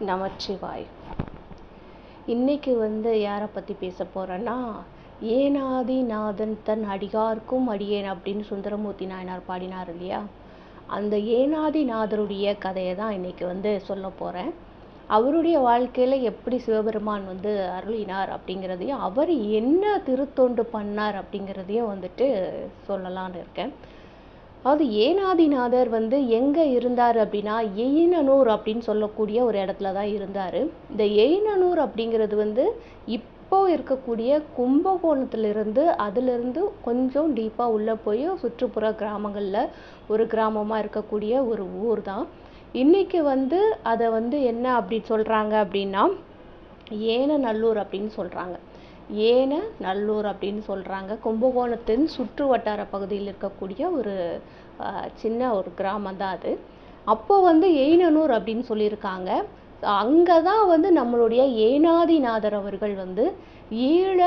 நமச்சிவாய். இன்னைக்கு வந்து யாரை பற்றி பேச போகிறேன்னா ஏனாதிநாதன் தன் அடிகார்க்கும் அடியேன் அப்படின்னு சுந்தரமூர்த்தி நாயனார் பாடினார் இல்லையா? அந்த ஏனாதிநாதருடைய கதையை தான் இன்னைக்கு வந்து சொல்ல போகிறேன் அவருடைய வாழ்க்கையில் எப்படி சிவபெருமான் வந்து அருளினார் அப்படிங்கிறதையும் அவர் என்ன திருத்தொண்டு பண்ணார் அப்படிங்கிறதையும் வந்துட்டு சொல்லலாம்னு இருக்கேன். அது ஏனாதிநாதர் வந்து எங்கே இருந்தார் அப்படின்னா எயினனூர் அப்படின்னு சொல்லக்கூடிய ஒரு இடத்துல தான் இருந்தார். இந்த எயினனூர் அப்படிங்கிறது வந்து இப்போ இருக்கக்கூடிய கும்பகோணத்திலிருந்து அதிலிருந்து கொஞ்சம் டீப்பாக உள்ளே போய் சுற்றுப்புற கிராமங்களில் ஒரு கிராமமாக இருக்கக்கூடிய ஒரு ஊர் தான். இன்றைக்கி வந்து அதை வந்து என்ன அப்படி சொல்கிறாங்க அப்படின்னா ஏன நல்லூர் அப்படின்னு சொல்கிறாங்க ஏன நல்லூர் அப்படின்னு சொல்கிறாங்க கும்பகோணத்தின் சுற்று வட்டார பகுதியில் இருக்கக்கூடிய ஒரு சின்ன ஒரு கிராமம் தான் அது. அப்போ வந்து எயினனூர் அப்படின்னு சொல்லியிருக்காங்க. அங்கே தான் வந்து நம்மளுடைய ஏனாதிநாதர் அவர்கள் வந்து ஈழ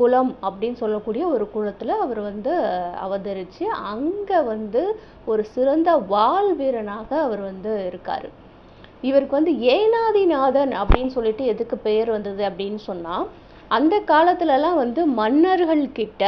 குலம் அப்படின்னு சொல்லக்கூடிய ஒரு குளத்தில் அவர் வந்து அவதரித்து அங்கே வந்து ஒரு சிறந்த வாழ் வீரனாக அவர் வந்து இருக்கார். இவருக்கு வந்து ஏனாதிநாதன் அப்படின்னு சொல்லிட்டு எதுக்கு பெயர் வந்தது அப்படின்னு சொன்னால் அந்த காலத்துலலாம் வந்து மன்னர்கள் கிட்ட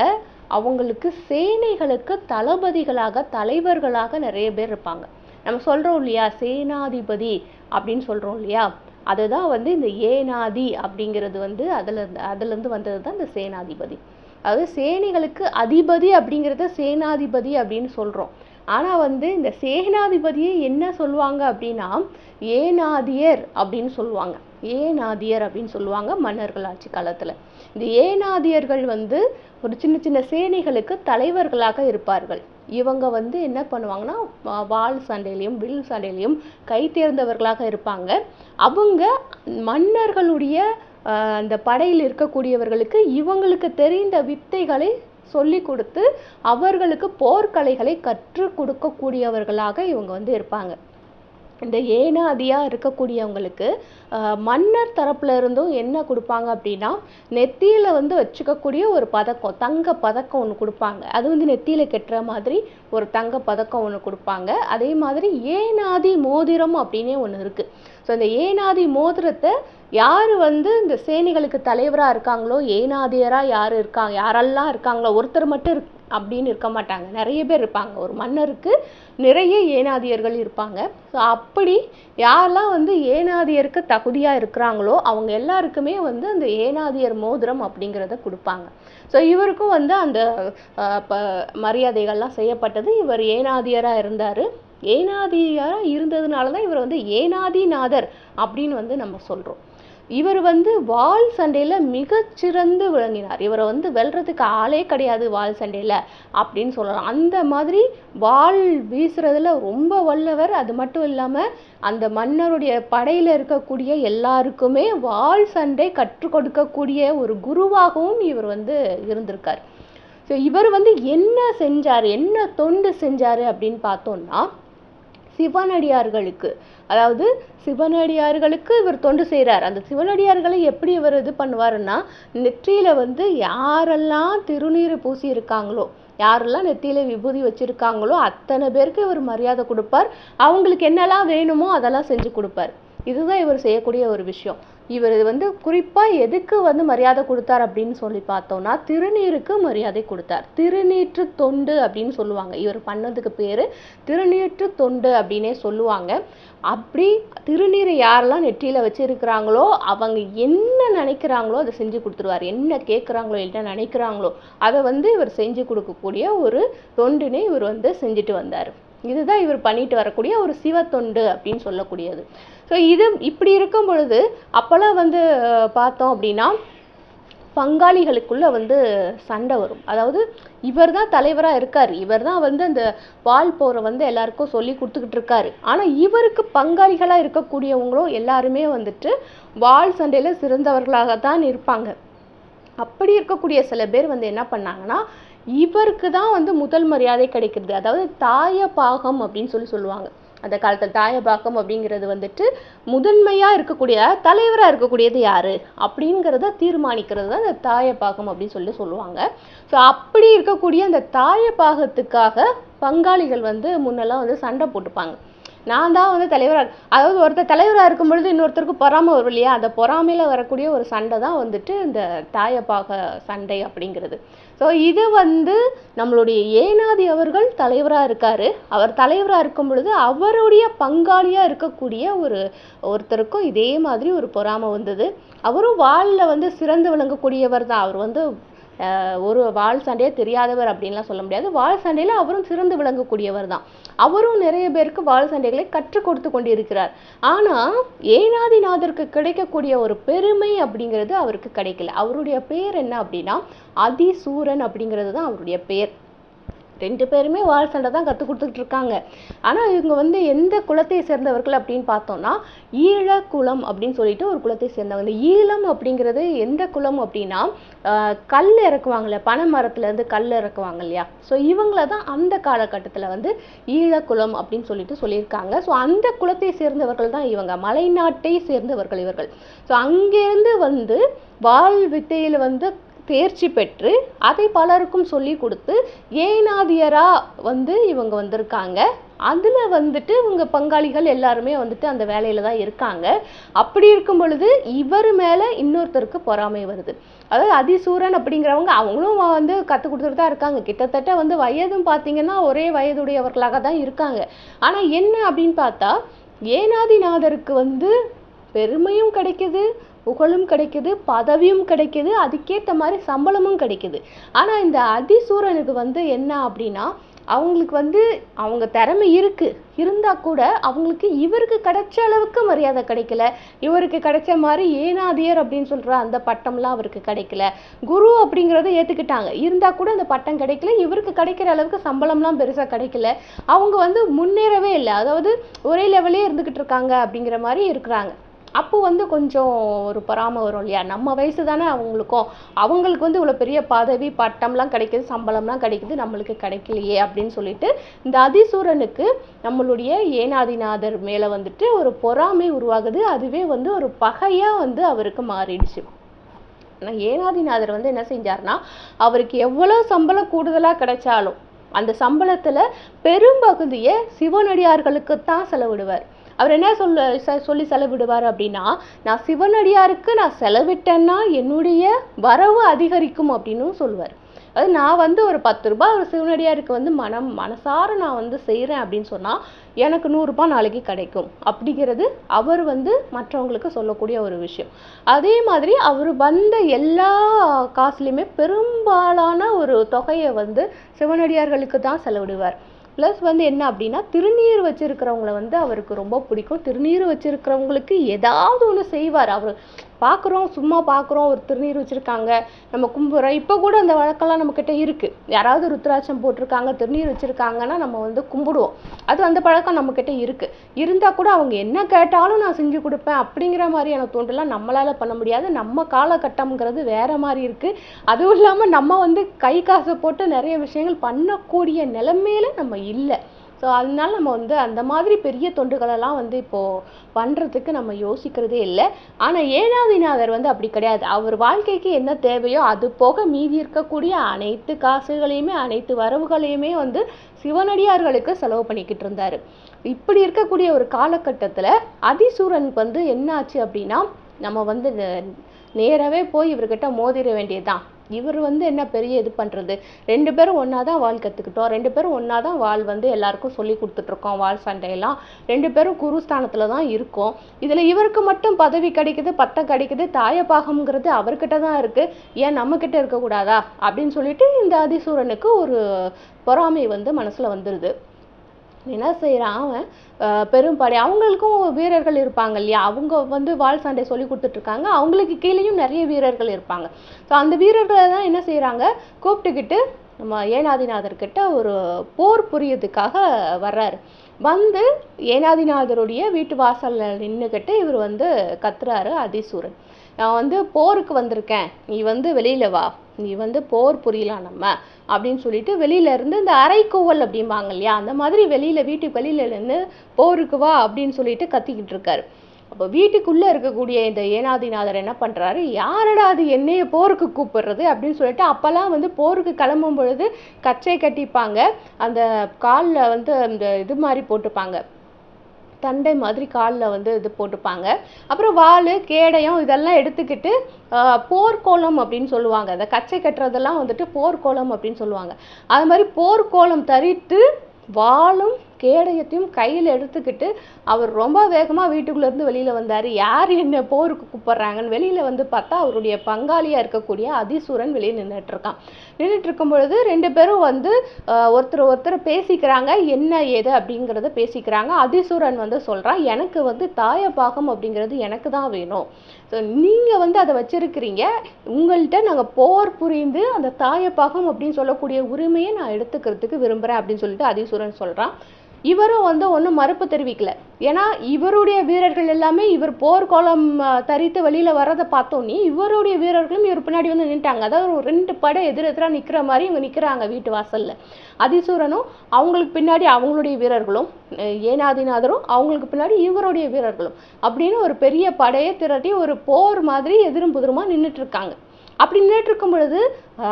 அவங்களுக்கு சேனைகளுக்கு தளபதிகளாக தலைவர்களாக நிறைய பேர் இருப்பாங்க. நம்ம சொல்கிறோம் இல்லையா சேனாதிபதி அப்படின்னு சொல்கிறோம் இல்லையா? அதுதான் வந்து இந்த ஏனாதி அப்படிங்கிறது வந்து அதில் அதுலேருந்து வந்தது தான் இந்த சேனாதிபதி. அதாவது சேனைகளுக்கு அதிபதி அப்படிங்கிறத சேனாதிபதி அப்படின்னு சொல்கிறோம் ஆனால் வந்து இந்த சேனாதிபதியை என்ன சொல்லுவாங்க அப்படின்னா ஏனாதியர் அப்படின்னு சொல்லுவாங்க. ஏனாதியர் அப்படின்னு சொல்லுவாங்க மன்னர்கள் ஆட்சி காலத்தில். இந்த ஏனாதியர்கள் வந்து ஒரு சின்ன சின்ன சேனைகளுக்கு தலைவர்களாக இருப்பார்கள். இவங்க வந்து என்ன பண்ணுவாங்கன்னா வாள் சண்டையிலையும் வில் சண்டையிலையும் கை தேர்ந்தவர்களாக இருப்பாங்க. அவங்க மன்னர்களுடைய அந்த படையில் இருக்கக்கூடியவர்களுக்கு இவங்களுக்கு தெரிந்த வித்தைகளை சொல்லி கொடுத்து அவர்களுக்கு போர்க்கலைகளை கற்றுக் கொடுக்கக்கூடியவர்களாக இவங்க வந்து இருப்பாங்க. இந்த ஏனாதியாக இருக்கக்கூடியவங்களுக்கு மன்னர் தரப்புல இருந்தும் என்ன கொடுப்பாங்க அப்படின்னா நெத்தியில் வந்து வச்சுக்கக்கூடிய ஒரு பதக்கம் தங்க பதக்கம் ஒன்று கொடுப்பாங்க. அது வந்து நெத்தியில் கெட்டுற மாதிரி ஒரு தங்க பதக்கம் ஒன்று கொடுப்பாங்க. அதே மாதிரி ஏனாதி மோதிரம் அப்படின்னே ஒன்று இருக்குது ஸோ இந்த ஏனாதி மோதிரத்தை யார் வந்து இந்த சேனைகளுக்கு தலைவராக இருக்காங்களோ ஏனாதியராக யார் இருக்காங்க யாரெல்லாம் இருக்காங்களோ ஒருத்தர் மட்டும் அப்படின்னு இருக்க மாட்டாங்க. நிறைய பேர் இருப்பாங்க. ஒரு மன்னருக்கு நிறைய ஏனாதியர்கள் இருப்பாங்க. ஸோ அப்படி யாரெல்லாம் வந்து ஏனாதியருக்கு தகுதியாக இருக்கிறாங்களோ அவங்க எல்லாருக்குமே வந்து அந்த ஏனாதியர் மோதிரம் அப்படிங்கிறத கொடுப்பாங்க. ஸோ இவருக்கும் வந்து அந்த மரியாதைகள்லாம் செய்யப்பட்டது. இவர் ஏனாதியராக இருந்தார். ஏனாதியராக இருந்ததுனால தான் இவர் வந்து ஏனாதிநாதர் அப்படின்னு வந்து நம்ம சொல்கிறோம் இவர் வந்து வால் சண்டையில் மிகச்சிறந்து விளங்கினார். இவரை வந்து வெல்றதுக்கு ஆளே கிடையாது வால் சண்டையில் அப்படின்னு சொல்லலாம். அந்த மாதிரி வாள் வீசுறதுல ரொம்ப வல்லவர். அது மட்டும் இல்லாமல் அந்த மன்னருடைய படையில் இருக்கக்கூடிய எல்லாருக்குமே வாள் சண்டை கற்றுக் கொடுக்கக்கூடிய ஒரு குருவாகவும் இவர் வந்து இருந்திருக்கார். ஸோ இவர் வந்து என்ன செஞ்சார்? என்ன தொண்டு செஞ்சார் அப்படின்னு பார்த்தோம்னா சிவனடியார்களுக்கு. அதாவது சிவனடியார்களுக்கு இவர் தொண்டு செய்கிறார் அந்த சிவனடியார்களை எப்படி இவர் இது பண்ணுவாருன்னா நெற்றியில் வந்து யாரெல்லாம் திருநீர் பூசி இருக்காங்களோ யாரெல்லாம் நெத்தியில் விபூதி வச்சுருக்காங்களோ அத்தனை பேருக்கு இவர் மரியாதை கொடுப்பார். அவங்களுக்கு என்னெல்லாம் வேணுமோ அதெல்லாம் செஞ்சு கொடுப்பார். இதுதான் இவர் செய்யக்கூடிய ஒரு விஷயம். இவர் வந்து குறிப்பாக எதுக்கு வந்து மரியாதை கொடுத்தார் அப்படின்னு சொல்லி பார்த்தோம்னா திருநீருக்கு மரியாதை கொடுத்தார். திருநீற்று தொண்டு அப்படின்னு சொல்லுவாங்க. இவர் பண்ணதுக்கு பேர் திருநீற்று தொண்டு அப்படின்னே சொல்லுவாங்க. அப்படி திருநீரை யாரெல்லாம் நெற்றியில் வச்சுருக்கிறாங்களோ அவங்க என்ன நினைக்கிறாங்களோ அதை செஞ்சு கொடுத்துருவார். என்ன கேட்குறாங்களோ என்ன நினைக்கிறாங்களோ அதை வந்து இவர் செஞ்சு கொடுக்கக்கூடிய ஒரு தொண்டினை இவர் வந்து செஞ்சுட்டு வந்தார். இதுதான் இவர் பண்ணிட்டு வரக்கூடிய ஒரு சிவத்தொண்டு அப்படின்னு சொல்லக்கூடியது. ஸோ இது இப்படி இருக்கும் பொழுது அப்போல்லாம் வந்து பார்த்தோம் அப்படின்னா பங்காளிகளுக்குள்ளே வந்து சண்டை வரும். அதாவது இவர் தான் தலைவராக இருக்கார். இவர் தான் வந்து அந்த வால் போரை வந்து எல்லாருக்கும் சொல்லி கொடுத்துக்கிட்டு இருக்காரு. ஆனால் இவருக்கு பங்காளிகளாக இருக்கக்கூடியவங்களும் எல்லாருமே வந்துட்டு வால் சண்டையில் சிறந்தவர்களாக தான் இருப்பாங்க. அப்படி இருக்கக்கூடிய சில பேர் வந்து என்ன பண்ணாங்கன்னா இவருக்கு தான் வந்து முதல் மரியாதை கிடைக்கிறது. அதாவது தாய பாகம் அப்படின்னு சொல்லி சொல்லுவாங்க. அந்த காலத்தில் தாயபாக்கம் அப்படிங்கிறது வந்துட்டு முதன்மையாக இருக்கக்கூடிய தலைவராக இருக்கக்கூடியது யார்? அப்படிங்கிறத தீர்மானிக்கிறது தான் அந்த தாயபாகம் அப்படின்னு சொல்லி சொல்லுவாங்க. ஸோ அப்படி இருக்கக்கூடிய அந்த தாயபாகத்துக்காக பங்காளிகள் வந்து முன்னெல்லாம் வந்து சண்டை போட்டுப்பாங்க. நான் தான் வந்து தலைவராக அதாவது ஒருத்தர் தலைவராக இருக்கும் பொழுது இன்னொருத்தருக்கு பொறாமை வரும் இல்லையா? அந்த பொறாமையில் வரக்கூடிய ஒரு சண்டை தான் வந்துட்டு இந்த தாயப்பாக சண்டை அப்படிங்கிறது. ஸோ இது வந்து நம்மளுடைய ஏனாதி அவர்கள் தலைவராக இருக்கார். அவர் தலைவராக இருக்கும் பொழுது அவருடைய பங்காளியாக இருக்கக்கூடிய ஒரு ஒருத்தருக்கும் இதே மாதிரி ஒரு பொறாமை வந்தது. அவரும் வாளில் வந்து சிறந்து விளங்கக்கூடியவர் தான். அவர் வந்து ஒரு வாழ் சண்டையே தெரியாதவர் அப்படின்லாம் சொல்ல முடியாது. வாழ் சண்டையில் அவரும் சிறந்து விளங்கக்கூடியவர் தான். அவரும் நிறைய பேருக்கு வாழ் சண்டைகளை கற்றுக் கொடுத்து கொண்டிருக்கிறார். ஆனால் ஏனாதிநாதருக்கு கிடைக்கக்கூடிய ஒரு பெருமை அப்படிங்கிறது அவருக்கு கிடைக்கல. அவருடைய பேர் என்ன அப்படின்னா அதிசூரன் அப்படிங்கிறது தான் அவருடைய பேர். ரெண்டு பேருமே வாள் சண்டை தான் கற்றுக் கொடுத்துட்டு இருக்காங்க. ஆனால் இவங்க வந்து எந்த குலத்தை சேர்ந்தவர்கள் அப்படின்னு பார்த்தோம்னா ஈழ குலம் அப்படின்னு சொல்லிட்டு ஒரு குலத்தை சேர்ந்தவங்க. இந்த ஈழம் அப்படிங்கிறது எந்த குலம் அப்படின்னா கல் இறக்குவாங்கல்ல பனை மரத்துலேருந்து கல் இறக்குவாங்க இல்லையா? ஸோ இவங்கள தான் அந்த காலகட்டத்தில் வந்து ஈழக்குலம் அப்படின்னு சொல்லிட்டு சொல்லியிருக்காங்க. ஸோ அந்த குலத்தை சேர்ந்தவர்கள் தான் இவங்க. மலைநாட்டை சேர்ந்தவர்கள் இவர்கள். ஸோ அங்கேருந்து வந்து வால் வித்தையில் வந்து தேர்ச்சி பெற்று அதை பலருக்கும் சொல்லி கொடுத்து ஏனாதியராக வந்து இவங்க வந்திருக்காங்க. அதில் வந்துட்டு இவங்க பங்காளிகள் எல்லாருமே வந்துட்டு அந்த வேலையில் தான் இருக்காங்க. அப்படி இருக்கும் பொழுது இவர் மேலே இன்னொருத்தருக்கு பொறாமை வருது. அதாவது அதிசூரன் அப்படிங்கிறவங்க அவங்களும் வந்து கற்றுக் கொடுத்துட்டு தான் இருக்காங்க. கிட்டத்தட்ட வந்து வயதும் பார்த்தீங்கன்னா ஒரே வயதுடையவர்களாக தான் இருக்காங்க. ஆனால் என்ன அப்படின்னு பார்த்தா ஏனாதிநாதருக்கு வந்து பெருமையும் கிடைக்குது புகழும் கிடைக்குது பதவியும் கிடைக்குது அதுக்கேற்ற மாதிரி சம்பளமும் கிடைக்குது. ஆனால் இந்த அதிசூரனுக்கு வந்து என்ன அப்படின்னா அவங்களுக்கு வந்து அவங்க திறமை இருக்குது இருந்தால் கூட அவங்களுக்கு இவருக்கு கிடைச்ச அளவுக்கு மரியாதை கிடைக்கல. இவருக்கு கிடைச்ச மாதிரி ஏனாதியர் அப்படின்னு சொல்கிற அந்த பட்டம்லாம் அவருக்கு கிடைக்கல. குரு அப்படிங்கிறத ஏற்றுக்கிட்டாங்க இருந்தால் கூட அந்த பட்டம் கிடைக்கல. இவருக்கு கிடைக்கிற அளவுக்கு சம்பளம்லாம் பெருசாக கிடைக்கல. அவங்க வந்து முன்னேறவே இல்லை. அதாவது ஒரே லெவலே இருந்துக்கிட்டு இருக்காங்க அப்படிங்கிற மாதிரி இருக்கிறாங்க. அப்போ வந்து கொஞ்சம் ஒரு பொறாமை வரும் இல்லையா? நம்ம வயசு தானே அவங்களுக்கும். அவங்களுக்கு வந்து இவ்வளோ பெரிய பதவி பட்டம்லாம் கிடைக்குது சம்பளம்லாம் கிடைக்குது நம்மளுக்கு கிடைக்கலையே அப்படின்னு சொல்லிட்டு இந்த அதிசூரனுக்கு நம்மளுடைய ஏனாதிநாதர் மேலே வந்துட்டு ஒரு பொறாமை உருவாகுது. அதுவே வந்து ஒரு பகையாக வந்து அவருக்கு மாறிடுச்சு. ஆனால் ஏனாதிநாதர் வந்து என்ன செஞ்சாருன்னா அவருக்கு எவ்வளோ சம்பளம் கூடுதலாக கிடைச்சாலும் அந்த சம்பளத்தில் பெரும்பகுதியை சிவனடியார்களுக்கு தான் செலவிடுவார். அவர் என்ன சொல்ல சொல்லி செலவிடுவார் அப்படின்னா நான் சிவனடியாருக்கு நான் செலவிட்டேன்னா என்னுடைய வரவு அதிகரிக்கும் அப்படின்னு சொல்லுவார். அது நான் வந்து ஒரு பத்து ரூபாய் ஒரு சிவனடியாருக்கு வந்து மனம் மனசார நான் வந்து செய்கிறேன் அப்படின்னு சொன்னால் எனக்கு நூறுரூபா நாளைக்கு கிடைக்கும். அப்படிங்கிறது அவர் வந்து மற்றவங்களுக்கு சொல்லக்கூடிய ஒரு விஷயம். அதே மாதிரி அவர் வந்த எல்லா காசுலேயுமே பெரும்பாலான ஒரு தொகையை வந்து சிவனடியார்களுக்கு தான் செலவிடுவார். ப்ளஸ் வந்து என்ன அப்படின்னா திருநீர் வச்சுருக்கிறவங்கள வந்து அவருக்கு ரொம்ப பிடிக்கும். திருநீர் வச்சுருக்கிறவங்களுக்கு ஏதாவது ஒன்று செய்வார். அவர் பார்க்குறோம் சும்மா பார்க்குறோம் ஒரு திருநீர் வச்சுருக்காங்க நம்ம கும்பிட்றோம். இப்போ கூட அந்த வழக்கெல்லாம் நம்மக்கிட்ட இருக்குது யாராவது ருத்ராட்சம் போட்டிருக்காங்க திருநீர் வச்சுருக்காங்கன்னா நம்ம வந்து கும்பிடுவோம். அது அந்த பழக்கம் நம்மக்கிட்ட இருக்குது இருந்தால் கூட அவங்க என்ன கேட்டாலும் நான் செஞ்சு கொடுப்பேன் அப்படிங்கிற மாதிரியான தோன்றலாம் நம்மளால் பண்ண முடியாது. நம்ம காலகட்டம்ங்கிறது வேறு மாதிரி இருக்குது அதுவும் இல்லாமல் நம்ம வந்து கை காசை போட்டு நிறைய விஷயங்கள் பண்ணக்கூடிய நிலைமையில நம்ம இல்லை. ஸோ அதனால நம்ம வந்து அந்த மாதிரி பெரிய தொண்டுகளெல்லாம் வந்து இப்போது பண்ணுறதுக்கு நம்ம யோசிக்கிறதே இல்லை. ஆனால் ஏனாதிநாதர் வந்து அப்படி கிடையாது. அவர் வாழ்க்கைக்கு என்ன தேவையோ அது போக மீதி இருக்கக்கூடிய அனைத்து காசுகளையுமே அனைத்து வரவுகளையுமே வந்து சிவனடியார்களுக்கு செலவு பண்ணிக்கிட்டு இருந்தார். இப்படி இருக்கக்கூடிய ஒரு காலகட்டத்தில் அதிசூரனுக்கு வந்து என்ன ஆச்சு அப்படின்னா நம்ம வந்து நேரவே போய் இவர்கிட்ட மோதிட வேண்டியதுதான். இவர் வந்து என்ன பெரிய இது பண்ணுறது ரெண்டு பேரும் ஒன்றா தான் வாழ் கற்றுக்கிட்டோம் ரெண்டு பேரும் ஒன்றா தான் வாள் வந்து எல்லாருக்கும் சொல்லி கொடுத்துட்ருக்கோம் வாழ் சண்டையெல்லாம். ரெண்டு பேரும் குருஸ்தானத்தில் தான் இருக்கோம். இதில் இவருக்கு மட்டும் பதவி கிடைக்குது பட்டம் கிடைக்குது தாயபாகம்ங்கிறது அவர்கிட்ட தான் இருக்குது ஏன் நம்மக்கிட்ட இருக்கக்கூடாதா? அப்படின்னு சொல்லிட்டு இந்த அதிசூரனுக்கு ஒரு பொறாமை வந்து மனசில் வந்துடுது என்ன செய்கிறான் அவன் பெரும்படை. அவங்களுக்கும் வீரர்கள் இருப்பாங்க இல்லையா? அவங்க வந்து வால் சண்டை சொல்லி கொடுத்துட்ருக்காங்க. அவங்களுக்கு கீழேயும் நிறைய வீரர்கள் இருப்பாங்க. ஸோ அந்த வீரர்களை தான் என்ன செய்கிறாங்க கூப்பிட்டுக்கிட்டு நம்ம ஏனாதிநாதர்கிட்ட ஒரு போர் புரியதுக்காக வர்றாரு. வந்து ஏனாதிநாதருடைய வீட்டு வாசலில் நின்றுக்கிட்டு இவர் வந்து கத்துறாரு அதிசூரன் நான் வந்து போருக்கு வந்திருக்கேன். நீ வந்து வெளியில் வா. நீ வந்து போர் புரியலாம் நம்ம? அப்படின்னு சொல்லிட்டு வெளியில இருந்து இந்த அரைக்கூவல் அப்படிம்பாங்க இல்லையா? அந்த மாதிரி வெளியில வீட்டுக்கு வெளியில நின்று போருக்கு வா அப்படின்னு சொல்லிட்டு கத்திக்கிட்டு இருக்காரு. அப்போ வீட்டுக்குள்ளே இருக்கக்கூடிய இந்த ஏனாதிநாதர் என்ன பண்ணுறாரு யாரடா அது என்னைய போருக்கு கூப்பிடுறது? அப்படின்னு சொல்லிட்டு அப்போல்லாம் வந்து போருக்கு கிளம்பும் பொழுது கச்சை கட்டிப்பாங்க. அந்த காலில் வந்து அந்த இது மாதிரி போட்டுப்பாங்க. தண்டை மாதிரி காலில் வந்து இது போட்டுப்பாங்க. அப்புறம் வாள் கேடயம் இதெல்லாம் எடுத்துக்கிட்டு போர்க்கோலம் அப்படின்னு சொல்லுவாங்க. அந்த கச்சை கட்டுறதெல்லாம் வந்துட்டு போர்க்கோலம் அப்படின்னு சொல்லுவாங்க. அது மாதிரி போர்க்கோலம் தரித்து வாளும் கேடயத்தையும் கையில் எடுத்துக்கிட்டு அவர் ரொம்ப வேகமாக வீட்டுக்குள்ளேருந்து வெளியில் வந்தார். யார் என்ன போருக்கு கூப்பிட்றாங்கன்னு வெளியில் வந்து பார்த்தா அவருடைய பங்காளியாக இருக்கக்கூடிய அதிசூரன் வெளியே நின்றுட்டுருக்கான் நின்றுட்டு இருக்கும் பொழுது ரெண்டு பேரும் வந்து ஒருத்தர் ஒருத்தர் பேசிக்கிறாங்க. என்ன ஏது அப்படிங்கிறத பேசிக்கிறாங்க. அதிசூரன் வந்து சொல்கிறான் எனக்கு வந்து தாயப்பாகம் அப்படிங்கிறது எனக்கு தான் வேணும். ஸோ நீங்கள் வந்து அதை வச்சுருக்கிறீங்க. உங்கள்கிட்ட நாங்கள் போர் புரிந்து அந்த தாயப்பாகம் அப்படின்னு சொல்லக்கூடிய உரிமையை நான் எடுத்துக்கிறதுக்கு விரும்புகிறேன் அப்படின்னு சொல்லிட்டு அதிசூரன் சொல்கிறான் இவரும் வந்து ஒன்றும் மறுப்பு தெரிவிக்கல. ஏன்னா இவருடைய வீரர்கள் எல்லாமே இவர் போர்க்கோலம் தரித்து வெளியில் வரதை பார்த்தோன்னே இவருடைய வீரர்களும் இவர் பின்னாடி வந்து நின்ட்டாங்க அதாவது ஒரு ரெண்டு படை எதிர் எதிராக நிற்கிற மாதிரி இவங்க நிற்கிறாங்க வீட்டு வாசலில். அதிசூரனும் அவங்களுக்கு பின்னாடி அவங்களுடைய வீரர்களும் ஏனாதிநாதரும் அவங்களுக்கு பின்னாடி இவருடைய வீரர்களும் அப்படின்னு ஒரு பெரிய படையை திரட்டி ஒரு போர் மாதிரி எதிரும் புதிருமா நின்றுட்டு இருக்காங்க. அப்படி நின்றுட்டு இருக்கும் பொழுது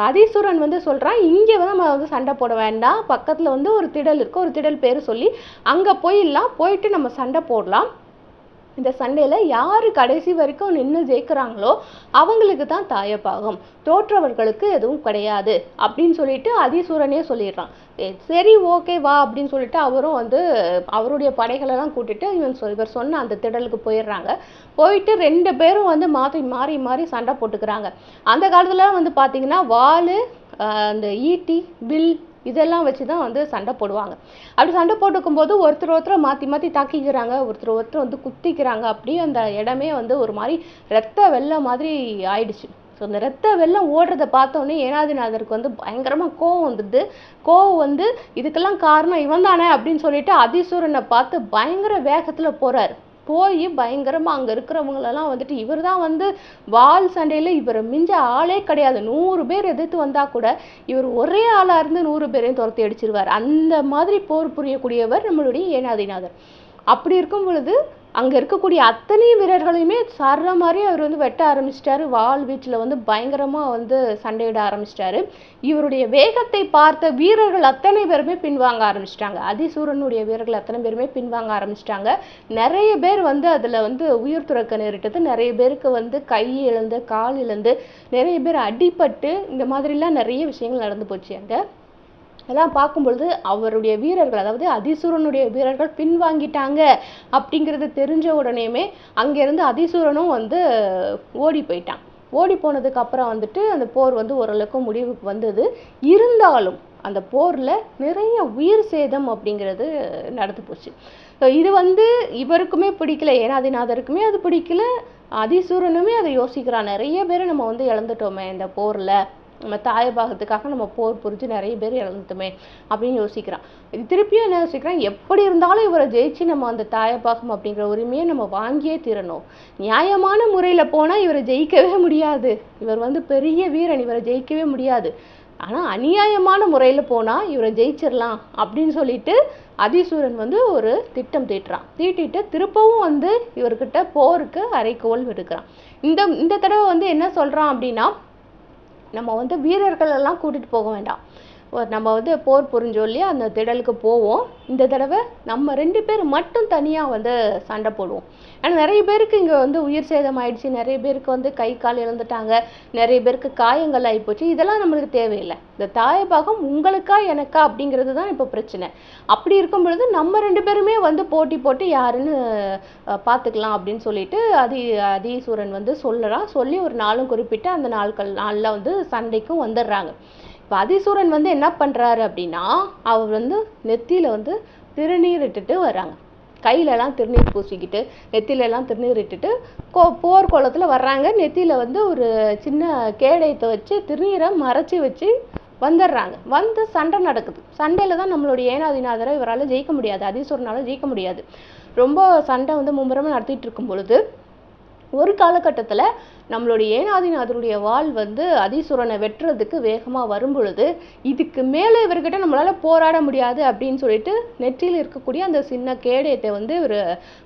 அதீஸ்வரன் வந்து சொல்கிறான் இங்கே வந்து நம்ம வந்து சண்டை போட வேண்டாம். பக்கத்தில் வந்து ஒரு திடல் இருக்குது ஒரு திடல் பேர் சொல்லி அங்கே போயிடலாம். போயிட்டு நம்ம சண்டை போடலாம். இந்த சண்டையில் யார் கடைசி வரைக்கும் நின்று ஜெயிக்கிறாங்களோ அவங்களுக்கு தான் தாயப்பாகும். தோற்றவர்களுக்கு எதுவும் கிடையாது அப்படின்னு சொல்லிட்டு அதிசூரனே சொல்லிடுறான். சரி ஓகே வா அப்படின்னு சொல்லிட்டு அவரும் வந்து அவருடைய படைகளெல்லாம் கூட்டிட்டு இவன் சொல் இவர் சொன்ன அந்த திடலுக்கு போயிடுறாங்க. போயிட்டு ரெண்டு பேரும் வந்து மாற்றி மாறி மாறி சண்டை போட்டுக்கிறாங்க. அந்த காலத்தில் வந்து பார்த்தீங்கன்னா வாலு அந்த ஈட்டி வில் இதெல்லாம் வச்சு தான் வந்து சண்டை போடுவாங்க. அப்படி சண்டை போட்டுக்கும் போது ஒருத்தர் ஒருத்தரை மாற்றி மாற்றி தாக்கிக்கிறாங்க. ஒருத்தர் ஒருத்தர் வந்து குத்திக்கிறாங்க. அப்படியே அந்த இடமே வந்து ஒரு மாதிரி ரத்த வெள்ளம் மாதிரி ஆயிடுச்சு. ஸோ அந்த ரத்த வெள்ளம் ஓடுறத பார்த்தோன்னே ஏனாதிநாதருக்கு வந்து பயங்கரமாக கோவம் வந்துடுது. கோவம் வந்து இதுக்கெல்லாம் காரணம் இவன் தானே அப்படின்னு சொல்லிட்டு அதிசூரனை பார்த்து பயங்கர வேகத்தில் போகிறாரு போய் பயங்கரமா அங்க இருக்கிறவங்களெல்லாம் வந்துட்டு இவர் தான் வந்து வால் சண்டையில இவரை மிஞ்ச ஆளே கிடையாது. நூறு பேர் எதிர்த்து வந்தா கூட இவர் ஒரே ஆளா இருந்து நூறு பேரையும் துரத்தி அடிச்சிருவார். அந்த மாதிரி போர் புரியக்கூடியவர் நம்மளுடைய ஏனாதிநாதர். அப்படி இருக்கும் பொழுது அங்கே இருக்கக்கூடிய அத்தனை வீரர்களையுமே சர்ற மாதிரி அவர் வந்து வெட்ட ஆரம்பிச்சிட்டாரு. வாள் வீச்சில் வந்து பயங்கரமாக வந்து சண்டையிட ஆரம்பிச்சிட்டாரு. இவருடைய வேகத்தை பார்த்த வீரர்கள் அத்தனை பேருமே பின்வாங்க ஆரம்பிச்சிட்டாங்க. அதிசூரனுடைய வீரர்கள் அத்தனை பேருமே பின்வாங்க ஆரம்பிச்சிட்டாங்க. நிறைய பேர் வந்து அதில் வந்து உயிர் துறக்க நேரிட்டது. நிறைய பேருக்கு வந்து கை இழந்து கால் இழந்து நிறைய பேர் அடிபட்டு இந்த மாதிரிலாம் நிறைய விஷயங்கள் நடந்து போச்சு அங்கே. அதெல்லாம் பார்க்கும் பொழுது அவருடைய வீரர்கள் அதாவது அதிசூரனுடைய வீரர்கள் பின்வாங்கிட்டாங்க அப்படிங்கிறது தெரிஞ்ச உடனேயுமே அங்கேருந்து அதிசூரனும் வந்து ஓடி போயிட்டான். ஓடி போனதுக்கு அப்புறம் வந்துட்டு அந்த போர் வந்து ஓரளவுக்கு முடிவுக்கு வந்தது. இருந்தாலும் அந்த போரில் நிறைய உயிர் சேதம் அப்படிங்கிறது நடந்து போச்சு. ஸோ இது வந்து இவருக்குமே பிடிக்கல ஏனாதிநாதருக்குமே அது பிடிக்கல அதிசூரனுமே அதை யோசிக்கிறான். நிறைய பேர் நம்ம வந்து இழந்துட்டோமே இந்த போரில். நம்ம தாயபாகத்துக்காக நம்ம போர் புரிஞ்சு நிறைய பேர் இழந்துட்டுமே அப்படின்னு யோசிக்கிறான். இது திருப்பியும் என்ன யோசிக்கிறான்? எப்படி இருந்தாலும் இவரை ஜெயிச்சு நம்ம அந்த தாயபாகம் அப்படிங்கிற உரிமையை நம்ம வாங்கியே தீரணும். நியாயமான முறையில் போனால் இவரை ஜெயிக்கவே முடியாது. இவர் வந்து பெரிய வீரன் இவரை ஜெயிக்கவே முடியாது. ஆனால் அநியாயமான முறையில் போனால் இவரை ஜெயிச்சிடலாம் அப்படின்னு சொல்லிட்டு அதிசூரன் வந்து ஒரு திட்டம் தீட்டுறான். தீட்டிட்டு திருப்பவும் வந்து இவர்கிட்ட போருக்கு அரைக்கோல் விடுக்கிறான். இந்த இந்த தடவை வந்து என்ன சொல்கிறான் அப்படின்னா நம்ம வந்து வீரர்கள் எல்லாம் கூட்டிட்டு போக வேண்டாம். நம்ம வந்து போர் புரிஞ்சோம் இல்லையா? அந்த திடலுக்கு போவோம். இந்த தடவை நம்ம ரெண்டு பேர் மட்டும் தனியாக வந்து சண்டை போடுவோம். ஆனால் நிறைய பேருக்கு இங்கே வந்து உயிர் சேதம் ஆயிடுச்சு. நிறைய பேருக்கு வந்து கை கால் இழந்துட்டாங்க. நிறைய பேருக்கு காயங்கள் ஆகிப்போச்சு இதெல்லாம் நம்மளுக்கு தேவையில்லை. இந்த தாயபாகம் உங்களுக்கா எனக்கா அப்படிங்கிறது தான் இப்போ பிரச்சனை. அப்படி இருக்கும் பொழுது நம்ம ரெண்டு பேருமே வந்து போட்டி போட்டு யாருன்னு பார்த்துக்கலாம் அப்படின்னு சொல்லிட்டு அதி அதீஸ்வரன் வந்து சொல்லலாம் சொல்லி ஒரு நாளும் குறிப்பிட்டு அந்த நாட்கள் நாளில் வந்து சண்டைக்கும் வந்துடுறாங்க. இப்போ அதிசூரன் வந்து என்ன பண்ணுறாரு அப்படின்னா அவர் வந்து நெத்தியில் வந்து திருநீர் இட்டுட்டு வர்றாங்க. கையிலலாம் திருநீர் பூசிக்கிட்டு நெத்தியிலலாம் திருநீர் இட்டுட்டு கோ போர் வர்றாங்க. நெத்தியில் வந்து ஒரு சின்ன கேடயத்தை வச்சு திருநீரை மறைச்சி வச்சு வந்துடுறாங்க. வந்து சண்டை நடக்குது. சண்டையில் தான் நம்மளுடைய ஏனாதிநாதரை இவரால் ஜெயிக்க முடியாது. அதிசூரனால ஜெயிக்க முடியாது. ரொம்ப சண்டை வந்து மும்முரமாக நடத்திட்டு இருக்கும் பொழுது ஒரு காலகட்டத்தில் நம்மளுடைய ஏனாதிநாதருடைய வாள் வந்து அதிசுரனை வெட்டுறதுக்கு வேகமாக வரும் பொழுது இதுக்கு மேலே இவர்கிட்ட நம்மளால் போராட முடியாது அப்படின்னு சொல்லிட்டு நெற்றியில் இருக்கக்கூடிய அந்த சின்ன கேடயத்தை வந்து இவர்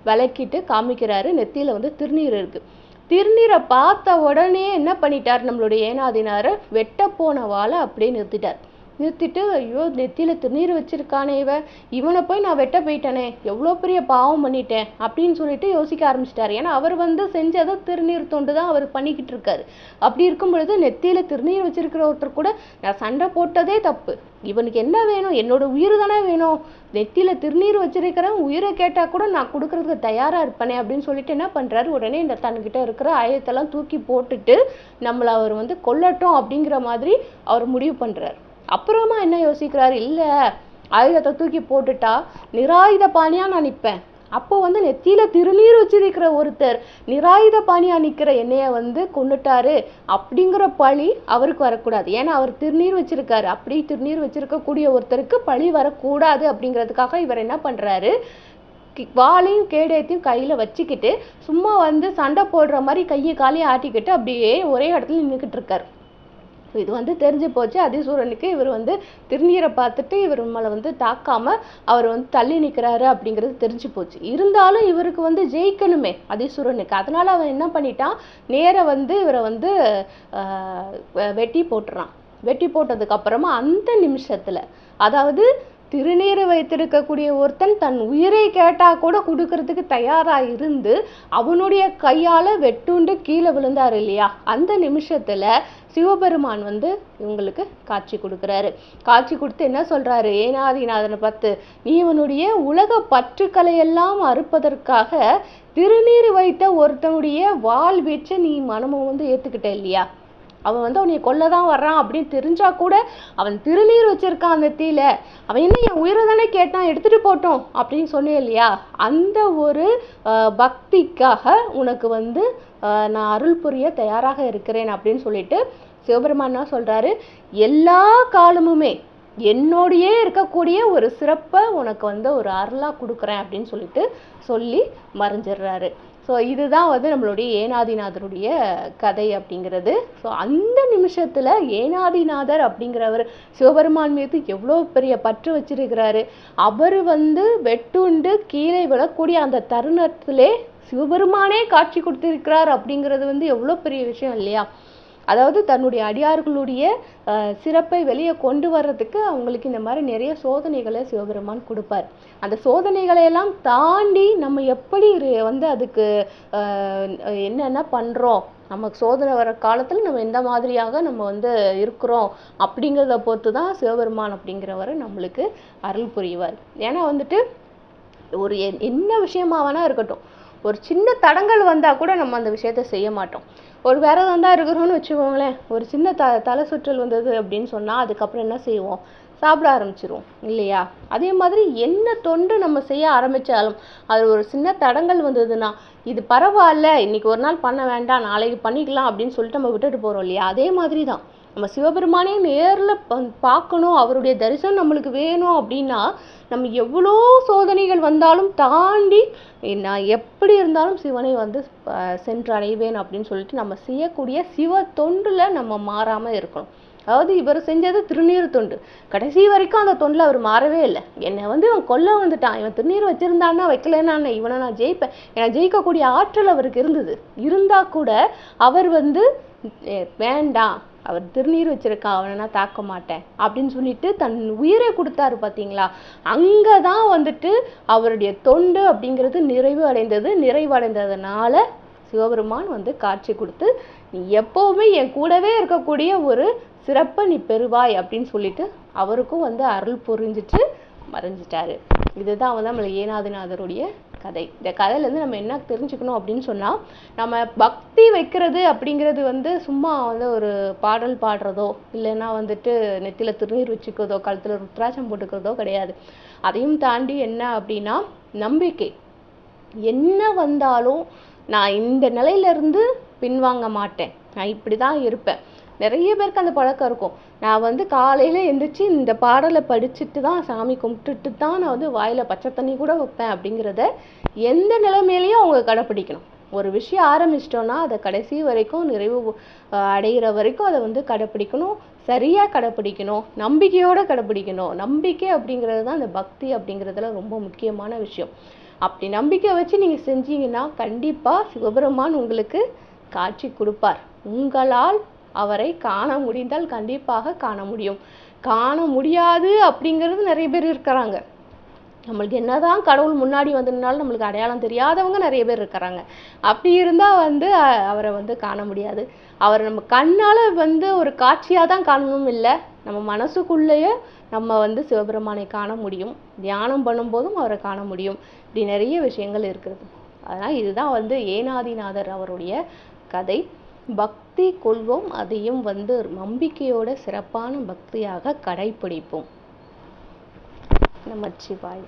விளக்கிட்டு காமிக்கிறாரு. நெத்தியில் வந்து திருநீர் இருக்குது திருநீரை பார்த்த உடனே என்ன பண்ணிட்டார் நம்மளுடைய ஏனாதினார் வெட்ட போன வாளை அப்படியே நிறுத்திட்டார். நிறுத்திட்டு ஐயோ நெத்தியில் திருநீர் வச்சிருக்கானே இவன் இவனை போய் நான் வெட்ட போயிட்டேனே. எவ்வளோ பெரிய பாவம் பண்ணிட்டேன் அப்படின்னு சொல்லிட்டு யோசிக்க ஆரம்பிச்சிட்டாரு. ஏன்னா அவர் வந்து செஞ்சதை திருநீர் தொண்டு தான் அவர் பண்ணிக்கிட்டு இருக்காரு. அப்படி இருக்கும் பொழுது நெத்தியில் திருநீர் வச்சிருக்கிற ஒருத்தர் கூட நான் சண்டை போட்டதே தப்பு. இவனுக்கு என்ன வேணும்? என்னோட உயிர் தானே வேணும். நெத்தியில் திருநீர் வச்சிருக்கிறேன் உயிரை கேட்டால் கூட நான் கொடுக்கறதுக்கு தயாராக இருப்பேனே அப்படின்னு சொல்லிட்டு என்ன பண்ணுறாரு உடனே இந்த தன்கிட்ட இருக்கிற ஆயத்தெல்லாம் தூக்கி போட்டுட்டு நம்மளை அவர் வந்து கொல்லட்டும் அப்படிங்கிற மாதிரி அவர் முடிவு பண்ணுறாரு அப்புறமா என்ன யோசிக்கிறாரு? இல்லை ஆயுதத்தை தூக்கி போட்டுட்டா நிராயுத பாணியாக நான் நிற்பேன் அப்போ வந்து நெத்தியில திருநீர் வச்சிருக்கிற ஒருத்தர் நிராயுத பாணியா நிற்கிற என்னைய வந்து கொண்டுட்டாரு அப்படிங்கிற பழி அவருக்கு வரக்கூடாது. ஏன்னா அவர் திருநீர் வச்சிருக்காரு. அப்படி திருநீர் வச்சிருக்கக்கூடிய ஒருத்தருக்கு பழி வரக்கூடாது அப்படிங்கிறதுக்காக இவர் என்ன பண்றாரு? கி- வாளையும் கேடயத்தையும் கையில வச்சுக்கிட்டு சும்மா வந்து சண்டை போடுற மாதிரி கையை காலையும் ஆட்டிக்கிட்டு அப்படியே ஒரே இடத்துல நின்றுக்கிட்டு இருக்காரு. ஸோ இது வந்து தெரிஞ்சு போச்சு. அதிசூரனுக்கு இவர் வந்து திருநீரை பார்த்துட்டு இவர் மேலே வந்து தாக்காம அவர் வந்து தள்ளி நிற்கிறாரு அப்படிங்கிறது தெரிஞ்சு போச்சு. இருந்தாலும் இவருக்கு வந்து ஜெயிக்கணுமே அதிசூரனுக்கு. அதனால் அவன் என்ன பண்ணிட்டான்? நேராக வந்து இவரை வந்து வெட்டி போட்டுறான். வெட்டி போட்டதுக்கப்புறமா அந்த நிமிஷத்தில் அதாவது திருநீரை வைத்திருக்கக்கூடிய ஒருத்தன் தன் உயிரை கேட்டால் கூட கொடுக்கறதுக்கு தயாராக இருந்து அவனுடைய கையால் வெட்டுண்டு கீழே விழுந்தார் இல்லையா? அந்த நிமிஷத்தில் சிவபெருமான் வந்து இவங்களுக்கு காட்சி கொடுக்குறாரு. காட்சி கொடுத்து என்ன சொல்கிறாரு ஏனாதிநாதனை பார்த்து நீ இவனுடைய உலக பற்றுக்கலையெல்லாம் அறுப்பதற்காக திருநீர் வைத்த ஒருத்தனுடைய வாள் வீச்சை நீ மனமும் வந்து ஏற்றுக்கிட்ட இல்லையா? அவன் வந்து அவனை கொல்ல தான் வர்றான் அப்படின்னு தெரிஞ்சா கூட அவன் திருநீர் வச்சிருக்கான் அந்த தீல அவன் என்ன என் உயிரை தானே கேட்டான் எடுத்துட்டு போட்டோம் அப்படின்னு சொன்னேன் இல்லையா? அந்த ஒரு பக்திக்காக உனக்கு வந்து நான் அருள் புரிய தயாராக இருக்கிறேன் அப்படின்னு சொல்லிட்டு சிவபெருமானா சொல்றாரு? எல்லா காலமுமே என்னோடையே இருக்கக்கூடிய ஒரு சிறப்பை உனக்கு வந்து ஒரு அருளாக கொடுக்குறேன் அப்படின்னு சொல்லிட்டு சொல்லி மறைஞ்சிடுறாரு. ஸோ இதுதான் வந்து நம்மளுடைய ஏனாதிநாதருடைய கதை அப்படிங்கிறது. ஸோ அந்த நிமிஷத்தில் ஏனாதிநாதர் அப்படிங்கிறவர் சிவபெருமான் மீது எவ்வளோ பெரிய பற்று வச்சிருக்கிறாரு. அவர் வந்து வெட்டுண்டு கீழே விழக்கூடிய அந்த தருணத்திலே சிவபெருமானே காட்சி கொடுத்திருக்கிறார் அப்படிங்கிறது வந்து எவ்வளோ பெரிய விஷயம் இல்லையா? அதாவது தன்னுடைய அடியார்களுடைய சிறப்பை வெளியே கொண்டு வர்றதுக்கு அவங்களுக்கு இந்த மாதிரி நிறைய சோதனைகளை சிவபெருமான் கொடுப்பார். அந்த சோதனைகளை எல்லாம் தாண்டி நம்ம எப்படி வந்து அதுக்கு என்னென்ன பண்றோம்? நமக்கு சோதனை வர காலத்துல நம்ம எந்த மாதிரியாக நம்ம வந்து இருக்கிறோம்? அப்படிங்கிறத பொறுத்து தான் சிவபெருமான் அப்படிங்கிறவர் நம்மளுக்கு அருள் புரிவார். ஏன்னா வந்துட்டு ஒரு என்ன விஷயமா வேணா இருக்கட்டும். ஒரு சின்ன தடங்கள் வந்தா கூட நம்ம அந்த விஷயத்த செய்ய மாட்டோம். ஒரு விரதம் தான் இருக்கிறோம்னு வச்சுக்கோங்களேன். ஒரு சின்ன த தலை சுற்றல் வந்தது அப்படின்னு சொன்னால் அதுக்கப்புறம் என்ன செய்வோம்? சாப்பிட ஆரம்பிச்சிருவோம். இல்லையா? அதே மாதிரி என்ன தொண்டு நம்ம செய்ய ஆரம்பித்தாலும் அது ஒரு சின்ன தடங்கல் வந்ததுன்னா இது பரவாயில்ல இன்னைக்கு ஒரு நாள் பண்ண வேண்டாம் நாளைக்கு பண்ணிக்கலாம் அப்படின்னு சொல்லிட்டு நம்ம விட்டுட்டு போகிறோம் இல்லையா? அதே மாதிரி தான் நம்ம சிவபெருமானே நேரில் பார்க்கணும் அவருடைய தரிசனம் நம்மளுக்கு வேணும் அப்படின்னா நம்ம எவ்வளோ சோதனைகள் வந்தாலும் தாண்டி நான் எப்படி இருந்தாலும் சிவனை வந்து சென்றடைவேன் சென்று அப்படின்னு சொல்லிட்டு நம்ம செய்யக்கூடிய சிவ தொண்டில் நம்ம மாறாமல் இருக்கணும். அதாவது இவர் செஞ்சது திருநீர் தொண்டு. கடைசி வரைக்கும் அந்த தொண்டில் அவர் மாறவே இல்லை. என்னை வந்து இவன் கொல்ல வந்துட்டான். இவன் திருநீர் வச்சிருந்தான்னா வைக்கலன்னா இவனை நான் ஜெயிப்பேன். ஏன்னா ஜெயிக்கக்கூடிய ஆற்றல் அவருக்கு இருந்தது. இருந்தால் கூட அவர் வந்து வேண்டாம் அவர் திருநீர் வச்சிருக்கா அவனை நான் தாக்க மாட்டேன். அப்படின்னு சொல்லிட்டு தன் உயிரை கொடுத்தாரு பார்த்தீங்களா அங்கே தான் வந்துட்டு அவருடைய தொண்டு அப்படிங்கிறது நிறைவு அடைந்தது. நிறைவடைந்ததுனால சிவபெருமான் வந்து காட்சி கொடுத்து நீ எப்போவுமே என் கூடவே இருக்கக்கூடிய ஒரு சிறப்பை நீ பெறுவாய் அப்படின்னு சொல்லிட்டு அவருக்கும் வந்து அருள் புரிஞ்சிட்டு மறைஞ்சிட்டாரு. இதுதான் வந்து நம்மளுக்கு ஏனாதிநாதருடைய கதை. இந்த கதையிலேருந்து நம்ம என்ன தெரிஞ்சுக்கணும் அப்படின்னு சொன்னால் நம்ம பக்தி வைக்கிறது அப்படிங்கிறது வந்து சும்மா வந்து ஒரு பாடல் பாடுறதோ இல்லைன்னா வந்துட்டு நெத்தியில் திருநீர் வச்சுக்கிறதோ கழுத்தில் ருத்ராட்சம் போட்டுக்கிறதோ கிடையாது. அதையும் தாண்டி என்ன அப்படின்னா நம்பிக்கை. என்ன வந்தாலும் நான் இந்த நிலையிலேருந்து பின்வாங்க மாட்டேன். நான் இப்படி தான் இருப்பேன். நிறைய பேருக்கு அந்த பழக்கம் இருக்கும். நான் வந்து காலையில் எழுந்திரிச்சு இந்த பாடலை படிச்சுட்டு தான் சாமி கும்பிட்டுட்டு தான் நான் வந்து வாயில் பச்சை தண்ணி கூட வைப்பேன் அப்படிங்கிறத எந்த நிலைமையிலையும் அவங்க கடைப்பிடிக்கணும். ஒரு விஷயம் ஆரம்பிச்சிட்டோன்னா அதை கடைசி வரைக்கும் நிறைவு அடைகிற வரைக்கும் அதை வந்து கடைப்பிடிக்கணும். சரியாக கடைப்பிடிக்கணும். நம்பிக்கையோடு கடைப்பிடிக்கணும். நம்பிக்கை அப்படிங்கிறது தான் அந்த பக்தி அப்படிங்கிறதுல ரொம்ப முக்கியமான விஷயம். அப்படி நம்பிக்கை வச்சு நீங்கள் செஞ்சீங்கன்னா கண்டிப்பாக சிவபெருமான் உங்களுக்கு காட்சி கொடுப்பார். உங்களால் அவரை காண முடிந்தால் கண்டிப்பாக காண முடியும். காண முடியாது அப்படிங்கிறது நிறைய பேர் இருக்கிறாங்க. நம்மளுக்கு என்னதான் கடவுள் முன்னாடி வந்ததுனாலும் நம்மளுக்கு அடையாளம் தெரியாதவங்க நிறைய பேர் இருக்கிறாங்க. அப்படி இருந்தால் வந்து அவரை வந்து காண முடியாது. அவரை நம்ம கண்ணால வந்து ஒரு காட்சியாக தான் காணணும் இல்லை. நம்ம மனசுக்குள்ளேயே நம்ம வந்து சிவபெருமானை காண முடியும். தியானம் பண்ணும்போதும் அவரை காண முடியும். இப்படி நிறைய விஷயங்கள் இருக்கிறது. அதனால் இதுதான் வந்து ஏனாதிநாதர் அவருடைய கதை. பக்தி கொள்வோம் அதையும் வந்து நம்பிக்கையோட சிறப்பான பக்தியாக கடைப்பிடிப்போம் நமச்சிவாய்